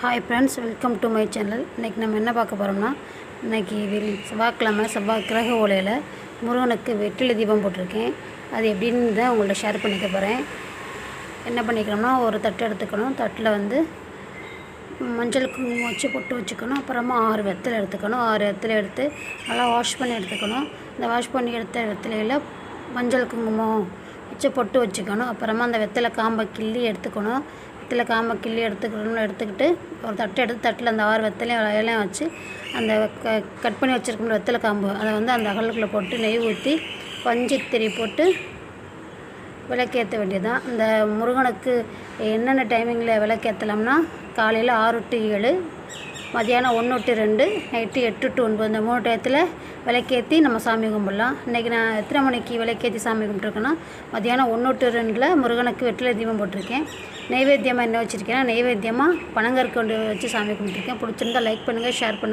Hi friends welcome to my channel இன்றைக்கி நம்ம என்ன பார்க்க போகிறோம்னா இன்றைக்கி வெளி செவ்வாய்க்கிழமை செவ்வாய் கிரக ஓலையில் முருகனுக்கு வெற்றிலை தீபம் போட்டிருக்கேன். அது எப்படின்னு தான் உங்கள்ட்ட ஷேர் பண்ணிக்க போகிறேன் என்ன பண்ணிக்கிறோம்னா ஒரு தட்டு எடுத்துக்கணும். தட்டில் வந்து மஞ்சள் குங்குமம் வச்சு பொட்டு வச்சுக்கணும். அப்புறமா ஆறு வெத்தலை எடுத்துக்கணும். ஆறு வெத்தலை எடுத்து நல்லா வாஷ் பண்ணி எடுத்துக்கணும். இந்த வாஷ் பண்ணி எடுத்த வெத்தலையில் மஞ்சள் குங்குமம் வச்சு பொட்டு வச்சுக்கணும். அப்புறமா அந்த வெத்தலை காம்பை கிள்ளி எடுத்துக்கணும். வெத்தலை காம்பை கிள்ளி எடுத்துக்கணும்னு எடுத்துக்கிட்டு ஒரு தட்டு எடுத்து தட்டில் அந்த ஆறு வெத்தலையும் இலையும் வச்சு அந்த க கட் பண்ணி வச்சுருக்கோம் வெத்தலை காம்பு அதை வந்து அந்த அகலுக்குள்ளே போட்டு நெய் ஊற்றி பஞ்சுத்திரி போட்டு விளக்கேற்ற வேண்டியதுதான். இந்த முருகனுக்கு என்னென்ன டைமிங்கில் விளக்கேற்றலாம்னா காலையில் ஆறு டு ஏழு மதியானம் ஒன்று டு ரெண்டு நைட்டு எட்டு டு ஒன்பது இந்த மூணு டயத்தில் விளக்கேற்றி நம்ம சாமி கும்பிடலாம். இன்றைக்கி நான் எத்தனை மணிக்கு விளக்கேற்றி சாமி கும்பிட்ருக்கேன்னா மதியானம் ஒன்று டு ரெண்டில் முருகனுக்கு வெற்றிலை தீபம் போட்டிருக்கேன். நெய்வேத்தியமாக என்ன வச்சுருக்கேன்னா நெய்வேத்தியமாக பனங்கற்கொண்டு வச்சு சாமி கும்பிட்ருக்கேன் பிடிச்சிருந்தா லைக் பண்ணுங்கள் ஷேர் பண்ணுங்கள்